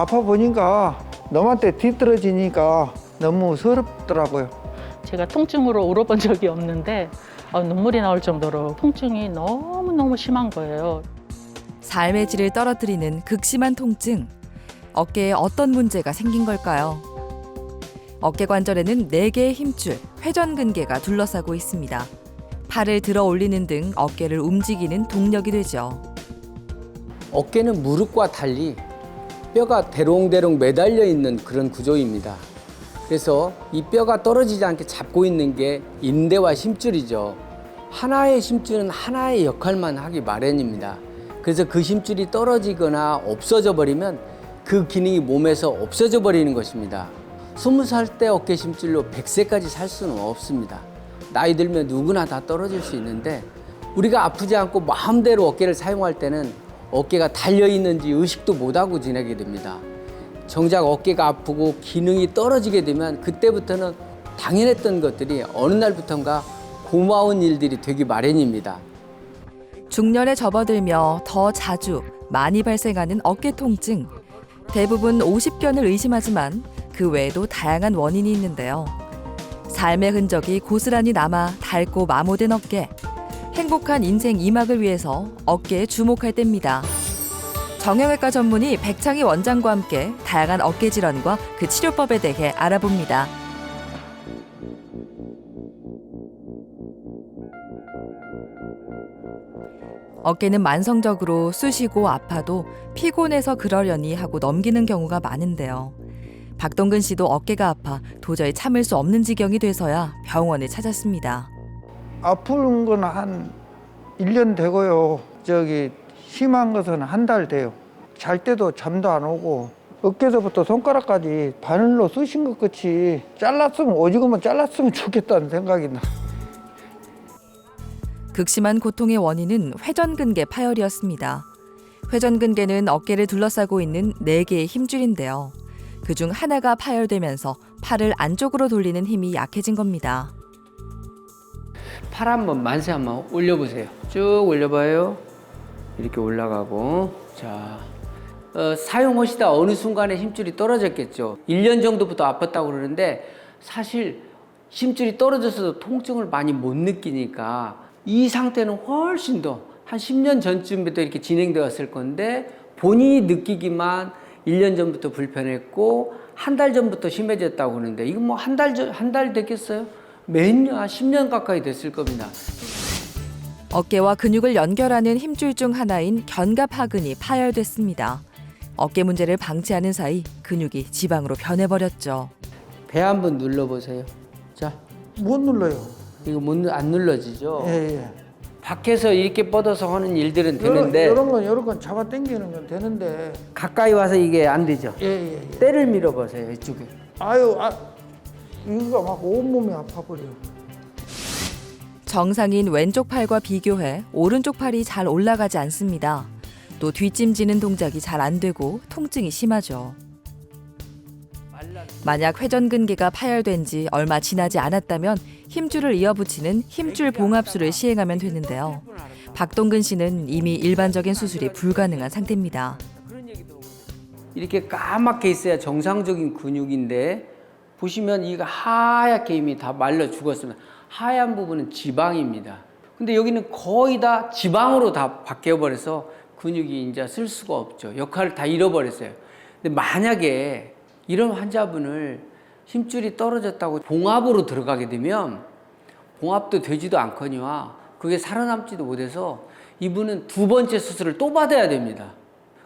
아파 보니까 너한테 뒤떨어지니까 너무 서럽더라고요. 제가 통증으로 울어본 적이 없는데 어, 눈물이 나올 정도로 통증이 너무너무 심한 거예요. 삶의 질을 떨어뜨리는 극심한 통증. 어깨에 어떤 문제가 생긴 걸까요? 어깨 관절에는 네개의 힘줄, 회전근개가 둘러싸고 있습니다. 팔을 들어 올리는 등 어깨를 움직이는 동력이 되죠. 어깨는 무릎과 달리 뼈가 대롱대롱 매달려 있는 그런 구조입니다. 그래서 이 뼈가 떨어지지 않게 잡고 있는 게 인대와 힘줄이죠. 하나의 힘줄은 하나의 역할만 하기 마련입니다. 그래서 그 힘줄이 떨어지거나 없어져 버리면 그 기능이 몸에서 없어져 버리는 것입니다. 스무 살 때 어깨 힘줄로 100세까지 살 수는 없습니다. 나이 들면 누구나 다 떨어질 수 있는데 우리가 아프지 않고 마음대로 어깨를 사용할 때는 어깨가 달려 있는지 의식도 못하고 지내게 됩니다. 정작 어깨가 아프고 기능이 떨어지게 되면 그때부터는 당연했던 것들이 어느 날부턴가 고마운 일들이 되기 마련입니다. 중년에 접어들며 더 자주 많이 발생하는 어깨 통증. 대부분 50견을 의심하지만 그 외에도 다양한 원인이 있는데요. 삶의 흔적이 고스란히 남아 닳고 마모된 어깨. 행복한 인생 이막을 위해서 어깨에 주목할 때입니다. 정형외과 전문의 백창희 원장과 함께 다양한 어깨 질환과 그 치료법에 대해 알아봅니다. 어깨는 만성적으로 쑤시고 아파도 피곤해서 그러려니 하고 넘기는 경우가 많은데요. 박동근 씨도 어깨가 아파 도저히 참을 수 없는 지경이 돼서야 병원을 찾았습니다. 아픈 건한 1년 되고요. 저기 심한 것은 한 달 돼요. 잘 때도 잠도 안 오고 어깨서부터 손가락까지 바늘로 쑤신 것 같이 잘랐으면 오지구만 잘랐으면 좋겠다는 생각이 나. 극심한 고통의 원인은 회전근개 파열이었습니다. 회전근개는 어깨를 둘러싸고 있는 네개의 힘줄인데요. 그중 하나가 파열되면서 팔을 안쪽으로 돌리는 힘이 약해진 겁니다. 팔 한번 만세 한번 올려보세요. 쭉 올려봐요. 이렇게 올라가고 자 어, 사용하시다 어느 순간에 힘줄이 떨어졌겠죠. 1년 정도부터 아팠다고 그러는데 사실 힘줄이 떨어져서도 통증을 많이 못 느끼니까 이 상태는 훨씬 더 한 10년 전쯤부터 이렇게 진행되었을 건데 본인이 느끼기만 1년 전부터 불편했고 한 달 전부터 심해졌다고 그러는데 이거 뭐한 달 전 한 달 됐겠어요? 몇 년, 한 10년 가까이 됐을 겁니다. 어깨와 근육을 연결하는 힘줄 중 하나인 견갑하근이 파열됐습니다. 어깨 문제를 방치하는 사이 근육이 지방으로 변해버렸죠. 배 한번 눌러보세요. 자, 못 눌러요. 이거 못, 눌- 안 눌러지죠? 예, 예. 밖에서 이렇게 뻗어서 하는 일들은 되는데 이런 건 이런 건 잡아 당기는 건 되는데 가까이 와서 이게 안 되죠? 예, 예, 예. 때를 밀어보세요, 이쪽에. 아유, 아 이거 막 온몸이 아파버려. 정상인 왼쪽 팔과 비교해 오른쪽 팔이 잘 올라가지 않습니다. 또 뒷짐지는 동작이 잘 안 되고 통증이 심하죠. 만약 회전근개가 파열된 지 얼마 지나지 않았다면 힘줄을 이어붙이는 힘줄 봉합술을 시행하면 되는데요. 박동근 씨는 이미 일반적인 수술이 불가능한 상태입니다. 이렇게 까맣게 있어야 정상적인 근육인데 보시면 이가 하얗게 이미 다 말라 죽었으면 하얀 부분은 지방입니다. 근데 여기는 거의 다 지방으로 다 바뀌어 버려서 근육이 이제 쓸 수가 없죠. 역할을 다 잃어버렸어요. 근데 만약에 이런 환자분을 힘줄이 떨어졌다고 봉합으로 들어가게 되면 봉합도 되지도 않거니와 그게 살아남지도 못해서 이분은 두 번째 수술을 또 받아야 됩니다.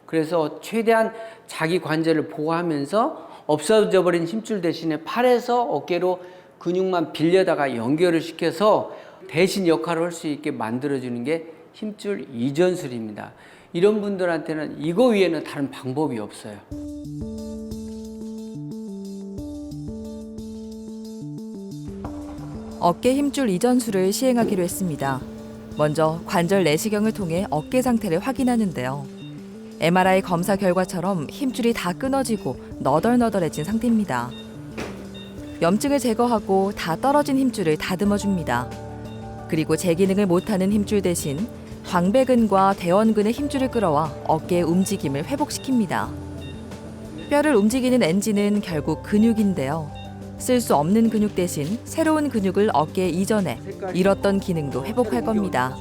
그래서 최대한 자기 관절을 보호하면서 없어져 버린 힘줄 대신에 팔에서 어깨로 근육만 빌려다가 연결을 시켜서 대신 역할을 할 수 있게 만들어주는 게 힘줄 이전술입니다. 이런 분들한테는 이거 위에는 다른 방법이 없어요. 어깨 힘줄 이전술을 시행하기로 했습니다. 먼저 관절 내시경을 통해 어깨 상태를 확인하는데요. MRI 검사 결과처럼 힘줄이 다 끊어지고 너덜너덜해진 상태입니다. 염증을 제거하고 다 떨어진 힘줄을 다듬어 줍니다. 그리고 제 기능을 못하는 힘줄 대신 광배근과 대원근의 힘줄을 끌어와 어깨의 움직임을 회복시킵니다. 뼈를 움직이는 엔진은 결국 근육인데요. 쓸 수 없는 근육 대신 새로운 근육을 어깨에 이전해 잃었던 기능도 회복할 겁니다.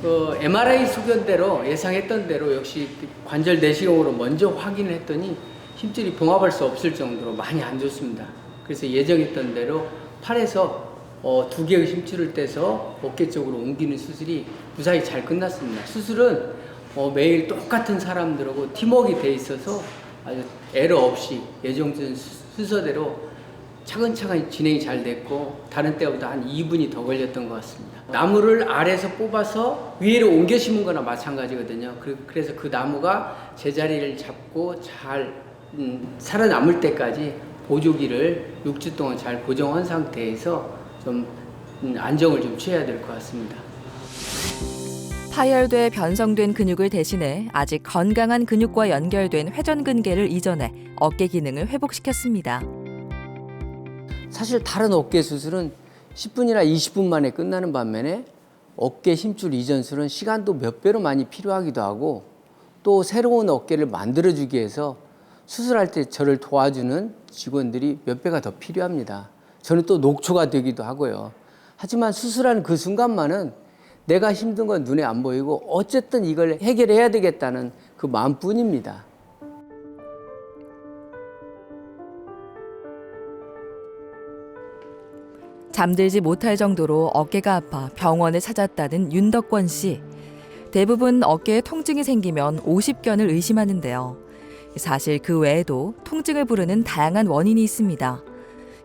그 MRI 소견대로 예상했던 대로 역시 관절 내시경으로 먼저 확인을 했더니 힘줄이 봉합할 수 없을 정도로 많이 안 좋습니다. 그래서 예정했던 대로 팔에서 어, 두 개의 힘줄을 떼서 어깨 쪽으로 옮기는 수술이 무사히 잘 끝났습니다. 수술은 어, 매일 똑같은 사람들하고 팀워크가 돼 있어서 아주 에러 없이 예정된 수- 순서대로 차근차근 진행이 잘 됐고 다른 때보다 한 2분이 더 걸렸던 것 같습니다. 나무를 아래에서 뽑아서 위로 옮겨 심은 거나 마찬가지거든요. 그- 그래서 그 나무가 제자리를 잡고 잘 음, 살아남을 때까지 보조기를 6주 동안 잘 고정한 상태에서 좀 음, 안정을 좀 취해야 될 것 같습니다. 파열돼 변성된 근육을 대신해 아직 건강한 근육과 연결된 회전근개를 이전해 어깨 기능을 회복시켰습니다. 사실 다른 어깨 수술은 10분이나 20분 만에 끝나는 반면에 어깨 힘줄 이전술은 시간도 몇 배로 많이 필요하기도 하고 또 새로운 어깨를 만들어주기 위해서 수술할 때 저를 도와주는 직원들이 몇 배가 더 필요합니다. 저는 또 녹초가 되기도 하고요. 하지만 수술하는 그 순간만은 내가 힘든 건 눈에 안 보이고 어쨌든 이걸 해결해야 되겠다는 그 마음뿐입니다. 잠들지 못할 정도로 어깨가 아파 병원을 찾았다는 윤덕권 씨. 대부분 어깨에 통증이 생기면 50견을 의심하는데요. 사실 그 외에도 통증을 부르는 다양한 원인이 있습니다.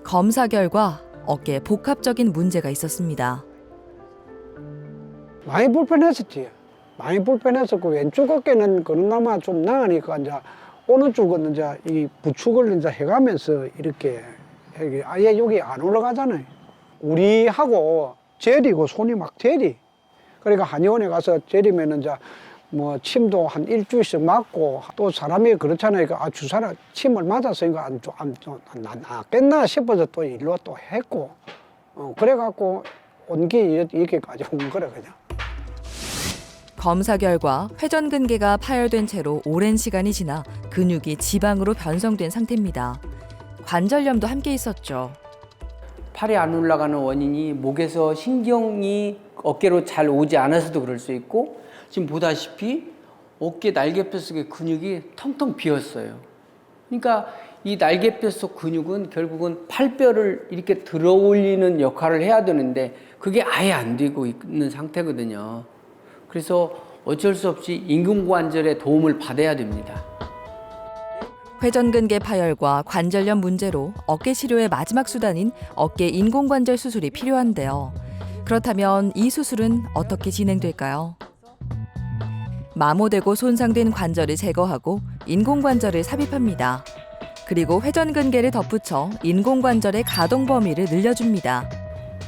검사 결과 어깨에 복합적인 문제가 있었습니다. 많이 불편했었지. 많이 불편했었고 왼쪽 어깨는 그나마 좀 나으니까 이제 오른쪽은 이제 이 부축을 이제 해가면서 이렇게 아예 여기 안 올라가잖아요. 우리하고 제리고 손이 막 제리. 그러니까 한의원에 가서 제리면 이제 뭐 침도 한 일주일씩 맞고 또 사람이 그렇잖아요. 그 아, 주사를 침을 이거 안, 좋- 안, 좀- 안, 안 낫겠나 싶어서 또 일로 또 했고 어, 그래갖고 온기 이렇게까지 온 거라 그냥. 검사 결과 회전근개가 파열된 채로 오랜 시간이 지나 근육이 지방으로 변성된 상태입니다. 관절염도 함께 있었죠. 팔이 안 올라가는 원인이 목에서 신경이 어깨로 잘 오지 않아서도 그럴 수 있고 지금 보다시피 어깨 날개뼈 속의 근육이 텅텅 비었어요. 그러니까 이 날개뼈 속 근육은 결국은 팔뼈를 이렇게 들어 올리는 역할을 해야 되는데 그게 아예 안 되고 있는 상태거든요. 그래서 어쩔 수 없이 인공관절의 도움을 받아야 됩니다. 회전근개 파열과 관절염 문제로 어깨 치료의 마지막 수단인 어깨 인공관절 수술이 필요한데요. 그렇다면 이 수술은 어떻게 진행될까요? 마모되고 손상된 관절을 제거하고 인공관절을 삽입합니다. 그리고 회전근개를 덧붙여 인공관절의 가동 범위를 늘려줍니다.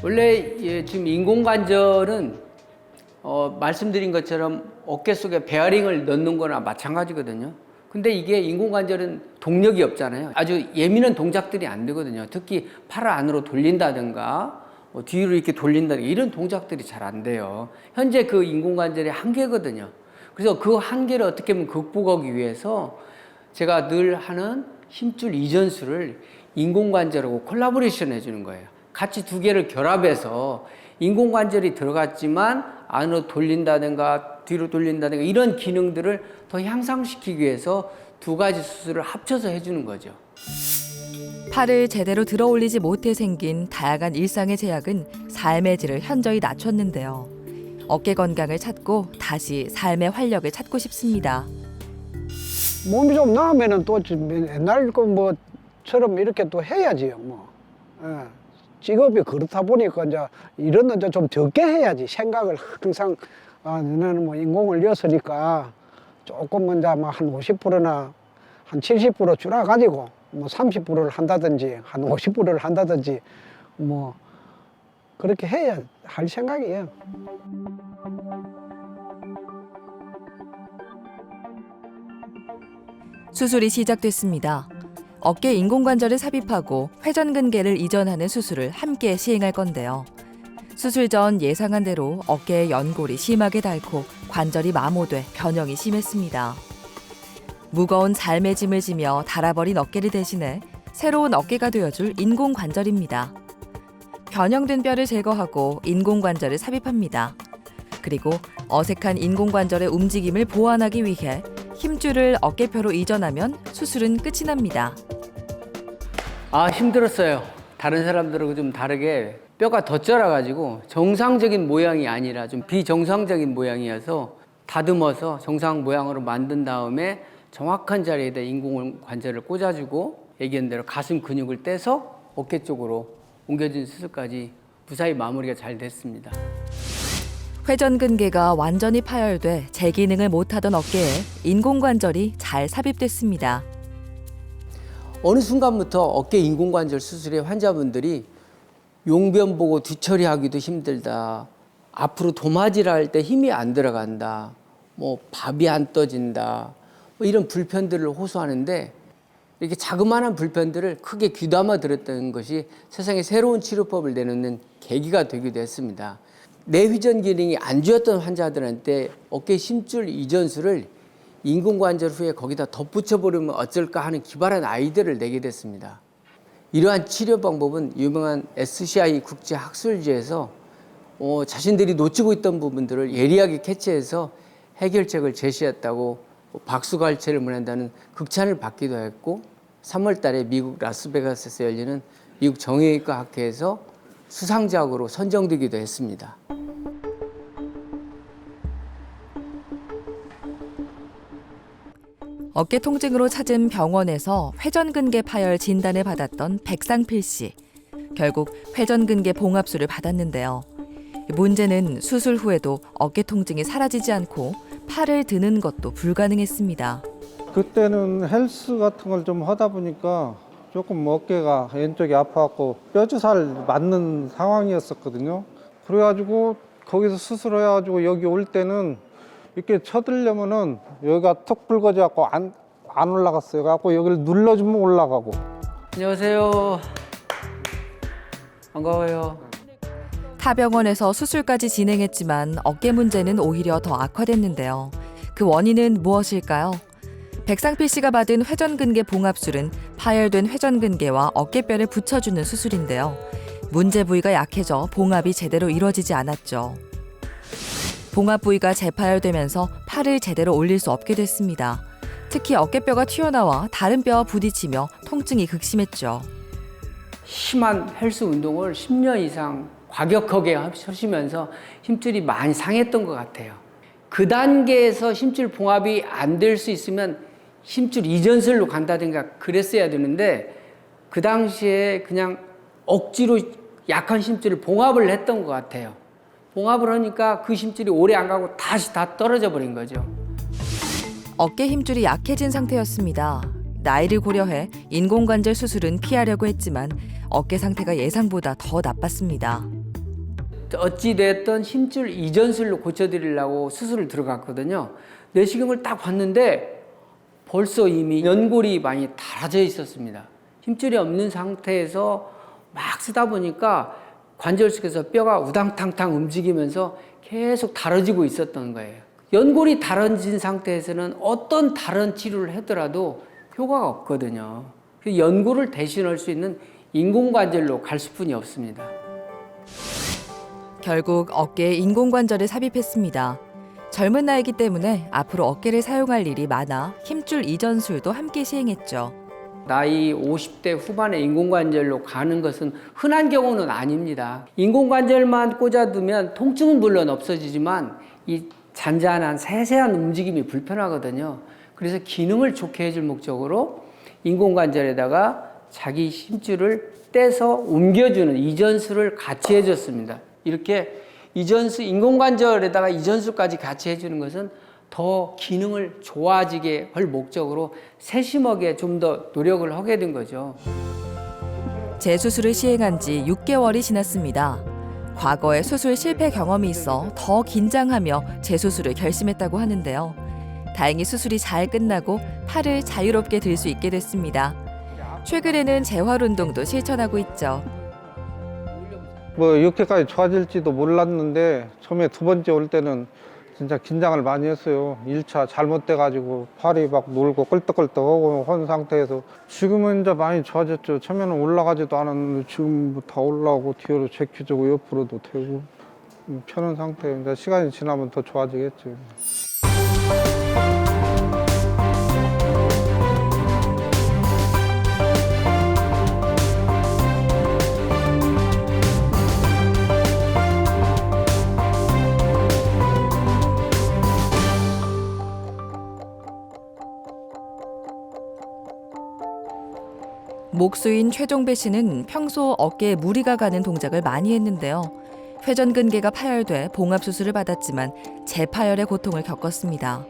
원래 예, 지금 인공관절은 어, 말씀드린 것처럼 어깨 속에 베어링을 넣는 거나 마찬가지거든요. 근데 이게 인공관절은 동력이 없잖아요. 아주 예민한 동작들이 안 되거든요. 특히 팔을 안으로 돌린다든가 어, 뒤로 이렇게 돌린다든가 이런 동작들이 잘 안 돼요. 현재 그 인공관절의 한계거든요. 그래서 그 한계를 어떻게 보면 극복하기 위해서 제가 늘 하는 힘줄 이전술을 인공관절하고 콜라보레이션 해주는 거예요. 같이 두 개를 결합해서 인공관절이 들어갔지만 안으로 돌린다든가 뒤로 돌린다든가 이런 기능들을 더 향상시키기 위해서 두 가지 수술을 합쳐서 해주는 거죠. 팔을 제대로 들어 올리지 못해 생긴 다양한 일상의 제약은 삶의 질을 현저히 낮췄는데요. 어깨 건강을 찾고 다시 삶의 활력을 찾고 싶습니다. 몸이 좀 나으면은 또좀 옛날 그 뭐처럼 이렇게 또 해야지요 뭐 예. 직업이 그렇다 보니까 이제 이런 이제 좀 적게 해야지 생각을 항상 아 너는 뭐 인공을 넣었으니까 조금 이제 뭐한 50%나 한 70% 줄여 가지고 뭐 30%를 한다든지 한 50%를 한다든지 뭐 그렇게 해야 할 생각이에요. 수술이 시작됐습니다. 어깨 인공관절을 삽입하고 회전근개를 이전하는 수술을 함께 시행할 건데요. 수술 전 예상한 대로 어깨의 연골이 심하게 닳고 관절이 마모돼 변형이 심했습니다. 무거운 삶의 짐을 지며 닳아버린 어깨를 대신해 새로운 어깨가 되어줄 인공관절입니다. 변형된 뼈를 제거하고 인공관절을 삽입합니다. 그리고 어색한 인공관절의 움직임을 보완하기 위해 힘줄을 어깨뼈로 이전하면 수술은 끝이 납니다. 아 힘들었어요. 다른 사람들하고 좀 다르게 뼈가 더 쩔어가지고 정상적인 모양이 아니라 좀 비정상적인 모양이어서 다듬어서 정상 모양으로 만든 다음에 정확한 자리에다 인공 관절을 꽂아주고 얘기한 대로 가슴 근육을 떼서 어깨 쪽으로 옮겨준 수술까지 무사히 마무리가 잘 됐습니다. 회전근개가 완전히 파열돼 제기능을 못하던 어깨에 인공관절이 잘 삽입됐습니다. 어느 순간부터 어깨 인공관절 수술의 환자분들이 용변 보고 뒤처리하기도 힘들다. 앞으로 도마질 할 때 힘이 안 들어간다. 뭐 밥이 안 떠진다. 뭐 이런 불편들을 호소하는데 이렇게 자그마한 불편들을 크게 귀담아 들었던 것이 세상에 새로운 치료법을 내놓는 계기가 되기도 했습니다. 내휘전 기능이 안 좋았던 환자들한테 어깨 힘줄 이전술을 인공관절 후에 거기다 덧붙여 버리면 어쩔까 하는 기발한 아이디어를 내게 됐습니다. 이러한 치료 방법은 유명한 SCI 국제 학술지에서 어, 자신들이 놓치고 있던 부분들을 예리하게 캐치해서 해결책을 제시했다고 박수갈채를 보낸다는 극찬을 받기도 했고 3월 달에 미국 라스베가스에서 열리는 미국 정형외과 학회에서 수상작으로 선정되기도 했습니다. 어깨 통증으로 찾은 병원에서 회전근개 파열 진단을 받았던 백상필 씨. 결국 회전근개 봉합술을 받았는데요. 문제는 수술 후에도 어깨 통증이 사라지지 않고 팔을 드는 것도 불가능했습니다. 그때는 헬스 같은 걸 좀 하다 보니까 조금 어깨가 왼쪽이 아파갖고 뼈주사를 맞는 상황이었었거든요. 그래가지고 거기서 수술해가지고 여기 올 때는 이렇게 쳐들려면은 여기가 턱 붉어져 갖고 안, 안 올라갔어요. 그래갖고 여기를 눌러주면 올라가고. 안녕하세요. 반가워요. 타병원에서 수술까지 진행했지만 어깨 문제는 오히려 더 악화됐는데요. 그 원인은 무엇일까요? 백상필 씨가 받은 회전근개 봉합술은 파열된 회전근개와 어깨뼈를 붙여주는 수술인데요. 문제 부위가 약해져 봉합이 제대로 이루어지지 않았죠. 봉합 부위가 재파열되면서 팔을 제대로 올릴 수 없게 됐습니다. 특히 어깨뼈가 튀어나와 다른 뼈와 부딪히며 통증이 극심했죠. 심한 헬스 운동을 10년 이상 과격하게 하시면서 힘줄이 많이 상했던 것 같아요. 그 단계에서 힘줄 봉합이 안 될 수 있으면 힘줄 이전술로 간다든가 그랬어야 되는데 그 당시에 그냥 억지로 약한 힘줄을 봉합을 했던 것 같아요. 봉합을 하니까 그 힘줄이 오래 안 가고 다시 다 떨어져 버린 거죠. 어깨 힘줄이 약해진 상태였습니다. 나이를 고려해 인공관절 수술은 피하려고 했지만 어깨 상태가 예상보다 더 나빴습니다. 어찌됐든 힘줄 이전술로 고쳐드리려고 수술을 들어갔거든요. 내시경을 딱 봤는데 벌써 이미 연골이 많이 닳아져 있었습니다. 힘줄이 없는 상태에서 막 쓰다 보니까 관절 속에서 뼈가 우당탕탕 움직이면서 계속 닳아지고 있었던 거예요. 연골이 닳아진 상태에서는 어떤 다른 치료를 하더라도 효과가 없거든요. 그 연골을 대신할 수 있는 인공관절로 갈 수뿐이 없습니다. 결국 어깨에 인공관절을 삽입했습니다. 젊은 나이기 때문에 앞으로 어깨를 사용할 일이 많아 힘줄 이전술도 함께 시행했죠. 나이 50대 후반에 인공관절로 가는 것은 흔한 경우는 아닙니다. 인공관절만 꽂아두면 통증은 물론 없어지지만 이 잔잔한 세세한 움직임이 불편하거든요. 그래서 기능을 좋게 해줄 목적으로 인공관절에다가 자기 힘줄을 떼서 옮겨주는 이전술을 같이 해줬습니다. 이렇게 이전수 인공관절에다가 이전수까지 같이 해주는 것은 더 기능을 좋아지게 할 목적으로 세심하게 좀 더 노력을 하게 된 거죠. 재수술을 시행한 지 6개월이 지났습니다. 과거에 수술 실패 경험이 있어 더 긴장하며 재수술을 결심했다고 하는데요. 다행히 수술이 잘 끝나고 팔을 자유롭게 들 수 있게 됐습니다. 최근에는 재활 운동도 실천하고 있죠. 뭐 이렇게까지 좋아질지도 몰랐는데 처음에 두 번째 올 때는 진짜 긴장을 많이 했어요. 1차 잘못돼가지고 팔이 막 놀고 끌떡끌떡하고 한 상태에서 지금은 이제 많이 좋아졌죠. 처음에는 올라가지도 않았는데 지금 다 올라오고 뒤로 제키주고 옆으로도 되고 음, 편한 상태예요. 이제 시간이 지나면 더 좋아지겠죠. 목수인 최종배 씨는 평소 어깨에 무리가 가는 동작을 많이 했는데요. 회전근개가 파열돼 봉합 수술을 받았지만 재파열의 고통을 겪었습니다.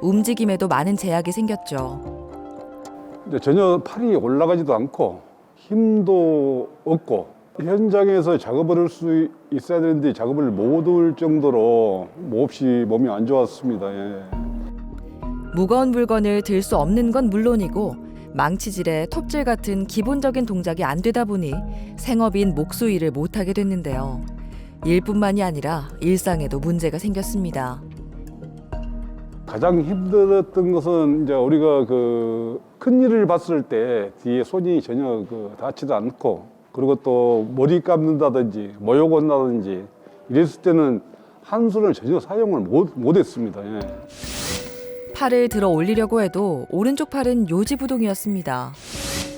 움직임에도 많은 제약이 생겼죠. 이제 전혀 팔이 올라가지도 않고 힘도 없고 현장에서 작업을 할 수 있어야 되는데 작업을 못할 정도로 몹시 몸이 안 좋았습니다. 예. 무거운 물건을 들 수 없는 건 물론이고 망치질에 톱질 같은 기본적인 동작이 안 되다 보니 생업인 목수 일을 못하게 됐는데요. 일뿐만이 아니라 일상에도 문제가 생겼습니다. 가장 힘들었던 것은 이제 우리가 그 큰 일을 봤을 때 뒤에 손이 전혀 그 닿지도 않고 그리고 또 머리 감는다든지 모욕 온다든지 이랬을 때는 한 손을 전혀 사용을 못, 못 했습니다. 예. 팔을 들어 올리려고 해도 오른쪽 팔은 요지부동이었습니다.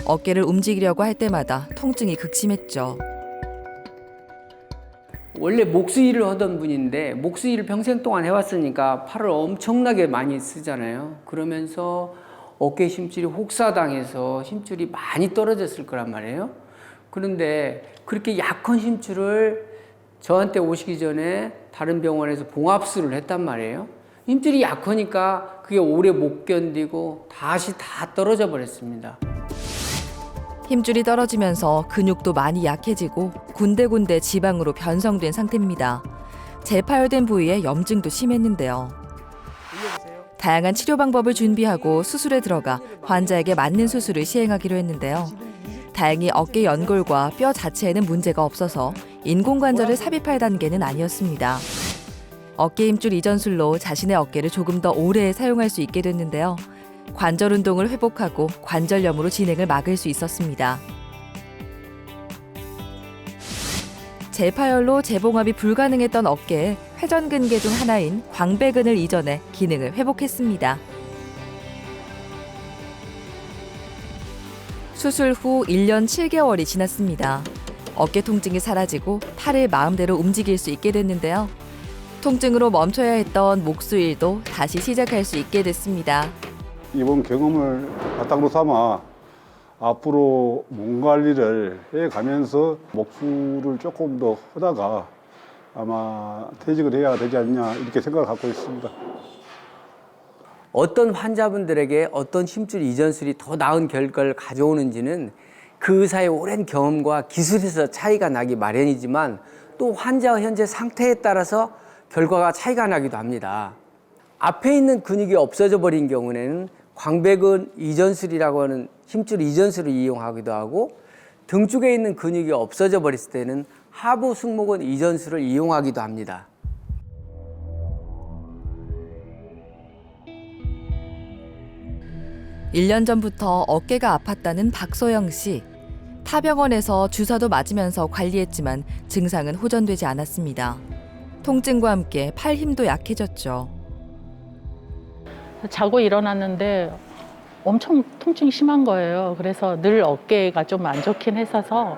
어깨를 움직이려고 할 때마다 통증이 극심했죠. 원래 목수 일을 하던 분인데 목수 일을 평생 동안 해왔으니까 팔을 엄청나게 많이 쓰잖아요. 그러면서 어깨 힘줄이 혹사당해서 힘줄이 많이 떨어졌을 거란 말이에요. 그런데 그렇게 약한 힘줄을 저한테 오시기 전에 다른 병원에서 봉합술을 했단 말이에요. 힘줄이 약하니까 그게 오래 못 견디고 다시 다 떨어져 버렸습니다. 힘줄이 떨어지면서 근육도 많이 약해지고 군데군데 지방으로 변성된 상태입니다. 재파열된 부위에 염증도 심했는데요. 다양한 치료 방법을 준비하고 수술에 들어가 환자에게 맞는 수술을 시행하기로 했는데요. 다행히 어깨 연골과 뼈 자체에는 문제가 없어서 인공관절을 삽입할 단계는 아니었습니다. 어깨 힘줄 이전술로 자신의 어깨를 조금 더 오래 사용할 수 있게 됐는데요. 관절 운동을 회복하고 관절염으로 진행을 막을 수 있었습니다. 재파열로 재봉합이 불가능했던 어깨에 회전근개 중 하나인 광배근을 이전해 기능을 회복했습니다. 수술 후 1년 7개월이 지났습니다. 어깨 통증이 사라지고 팔을 마음대로 움직일 수 있게 됐는데요. 통증으로 멈춰야 했던 목수 일도 다시 시작할 수 있게 됐습니다. 이번 경험을 바탕으로 삼아 앞으로 몸 관리를 해 가면서 목수를 조금 더 하다가 아마 퇴직을 해야 되지 않냐 이렇게 생각을 갖고 있습니다. 어떤 환자분들에게 어떤 힘줄 이전술이 더 나은 결과를 가져오는지는 그 의사의 오랜 경험과 기술에서 차이가 나기 마련이지만 또 환자의 현재 상태에 따라서 결과가 차이가 나기도 합니다. 앞에 있는 근육이 없어져 버린 경우에는 광배근 이전술이라고 하는 힘줄 이전술을 이용하기도 하고 등 쪽에 있는 근육이 없어져 버렸을 때는 하부 승모근 이전술을 이용하기도 합니다. 일 년 전부터 어깨가 아팠다는 박소영 씨. 타 병원에서 주사도 맞으면서 관리했지만 증상은 호전되지 않았습니다. 통증과 함께 팔 힘도 약해졌죠. 자고 일어났는데 엄청 통증이 심한 거예요. 그래서 늘 어깨가 좀 안 좋긴 했어서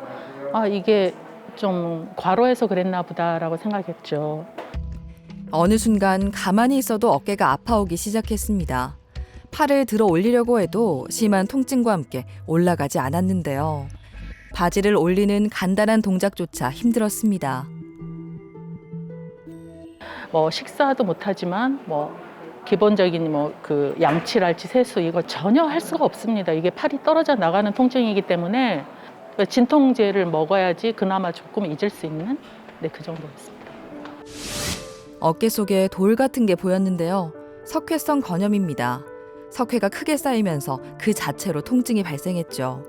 아 이게 좀 과로해서 그랬나 보다라고 생각했죠. 어느 순간 가만히 있어도 어깨가 아파오기 시작했습니다. 팔을 들어 올리려고 해도 심한 통증과 함께 올라가지 않았는데요. 바지를 올리는 간단한 동작조차 힘들었습니다. 뭐 식사도 못하지만 뭐 기본적인 뭐 그 양치랄지 세수 이거 전혀 할 수가 없습니다. 이게 팔이 떨어져 나가는 통증이기 때문에 진통제를 먹어야지 그나마 조금 잊을 수 있는 네 그 정도였습니다. 어깨 속에 돌 같은 게 보였는데요. 석회성 건염입니다. 석회가 크게 쌓이면서 그 자체로 통증이 발생했죠.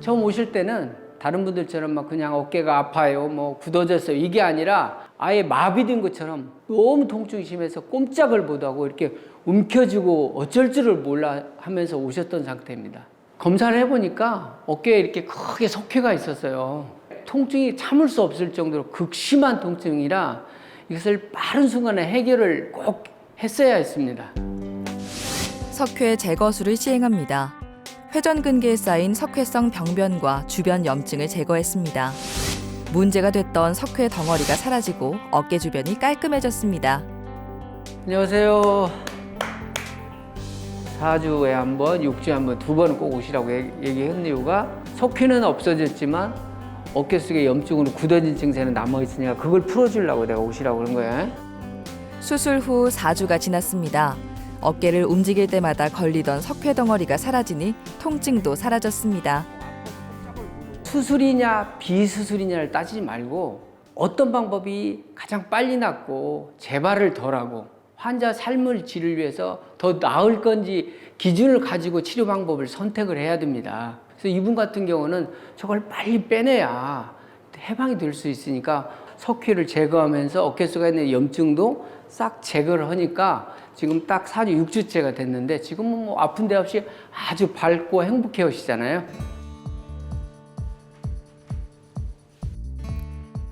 처음 오실 때는 다른 분들처럼 막 그냥 어깨가 아파요, 뭐 굳어졌어요 이게 아니라 아예 마비된 것처럼 너무 통증이 심해서 꼼짝을 못하고 이렇게 움켜쥐고 어쩔 줄을 몰라 하면서 오셨던 상태입니다. 검사를 해보니까 어깨에 이렇게 크게 석회가 있었어요. 통증이 참을 수 없을 정도로 극심한 통증이라 이것을 빠른 순간에 해결을 꼭 했어야 했습니다. 석회 제거술을 시행합니다. 회전근개에 쌓인 석회성 병변과 주변 염증을 제거했습니다. 문제가 됐던 석회 덩어리가 사라지고 어깨 주변이 깔끔해졌습니다. 안녕하세요. 4주에 한 번, 6주에 한 번, 두번꼭 오시라고 얘기- 얘기한 이유가 석회는 없어졌지만 어깨 속에 염증으로 굳어진 증세는 남아있으니까 그걸 풀어주려고 내가 오시라고 그런 거예요. 수술 후 4주가 지났습니다. 어깨를 움직일 때마다 걸리던 석회 덩어리가 사라지니 통증도 사라졌습니다. 수술이냐 비수술이냐를 따지지 말고 어떤 방법이 가장 빨리 낫고 재발을 덜하고 환자 삶을 질을 위해서 더 나을 건지 기준을 가지고 치료 방법을 선택을 해야 됩니다. 그래서 이분 같은 경우는 저걸 빨리 빼내야 해방이 될 수 있으니까 석회를 제거하면서 어깨 속에 있는 염증도 싹 제거를 하니까 지금 딱 4주, 6주째가 됐는데 지금은 뭐 아픈 데 없이 아주 밝고 행복해 오시잖아요.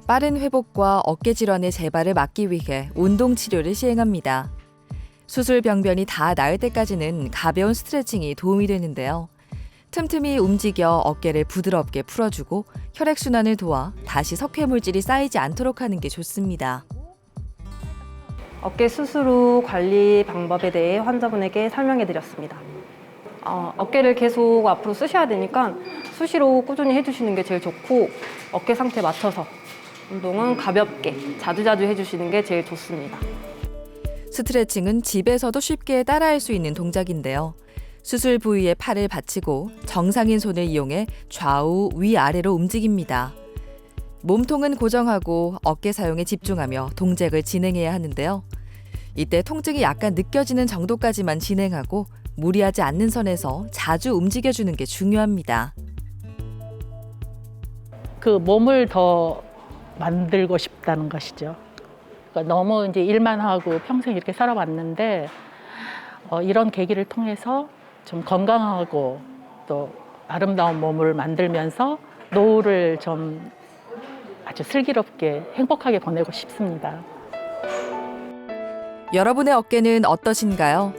빠른 회복과 어깨 질환의 재발을 막기 위해 운동 치료를 시행합니다. 수술 병변이 다 나을 때까지는 가벼운 스트레칭이 도움이 되는데요. 틈틈이 움직여 어깨를 부드럽게 풀어주고 혈액 순환을 도와 다시 석회 물질이 쌓이지 않도록 하는 게 좋습니다. 어깨 수술 후 관리 방법에 대해 환자분에게 설명해 드렸습니다. 어, 어깨를 계속 앞으로 쓰셔야 되니까 수시로 꾸준히 해주시는 게 제일 좋고 어깨 상태 맞춰서 운동은 가볍게 자주자주 해주시는 게 제일 좋습니다. 스트레칭은 집에서도 쉽게 따라할 수 있는 동작인데요. 수술 부위에 팔을 받치고 정상인 손을 이용해 좌우 위아래로 움직입니다. 몸통은 고정하고 어깨 사용에 집중하며 동작을 진행해야 하는데요. 이때 통증이 약간 느껴지는 정도까지만 진행하고 무리하지 않는 선에서 자주 움직여주는 게 중요합니다. 그 몸을 더 만들고 싶다는 것이죠. 그러니까 너무 이제 일만 하고 평생 이렇게 살아왔는데 어, 이런 계기를 통해서 좀 건강하고 또 아름다운 몸을 만들면서 노후를 좀 아주 슬기롭게 행복하게 보내고 싶습니다. 여러분의 어깨는 어떠신가요?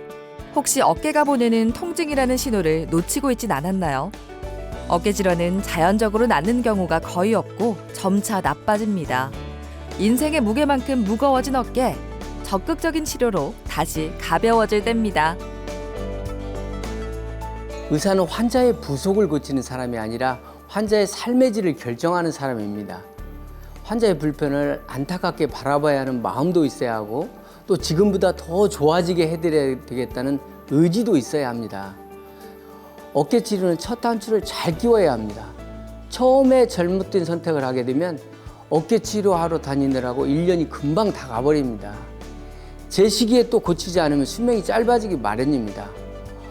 혹시 어깨가 보내는 통증이라는 신호를 놓치고 있진 않았나요? 어깨 질환은 자연적으로 낫는 경우가 거의 없고 점차 나빠집니다. 인생의 무게만큼 무거워진 어깨, 적극적인 치료로 다시 가벼워질 때입니다. 의사는 환자의 부속을 고치는 사람이 아니라 환자의 삶의 질을 결정하는 사람입니다. 환자의 불편을 안타깝게 바라봐야 하는 마음도 있어야 하고 또 지금보다 더 좋아지게 해드려야 되겠다는 의지도 있어야 합니다. 어깨 치료는 첫 단추를 잘 끼워야 합니다. 처음에 잘못된 선택을 하게 되면 어깨 치료하러 다니느라고 1년이 금방 다 가버립니다. 제 시기에 또 고치지 않으면 수명이 짧아지기 마련입니다.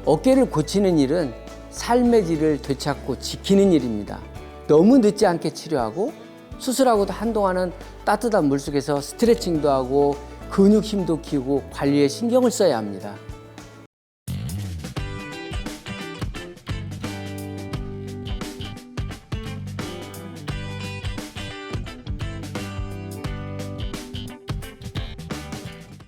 어깨를 고치는 일은 삶의 질을 되찾고 지키는 일입니다. 너무 늦지 않게 치료하고 수술하고도 한동안은 따뜻한 물속에서 스트레칭도 하고 근육 힘도 키우고 관리에 신경을 써야 합니다.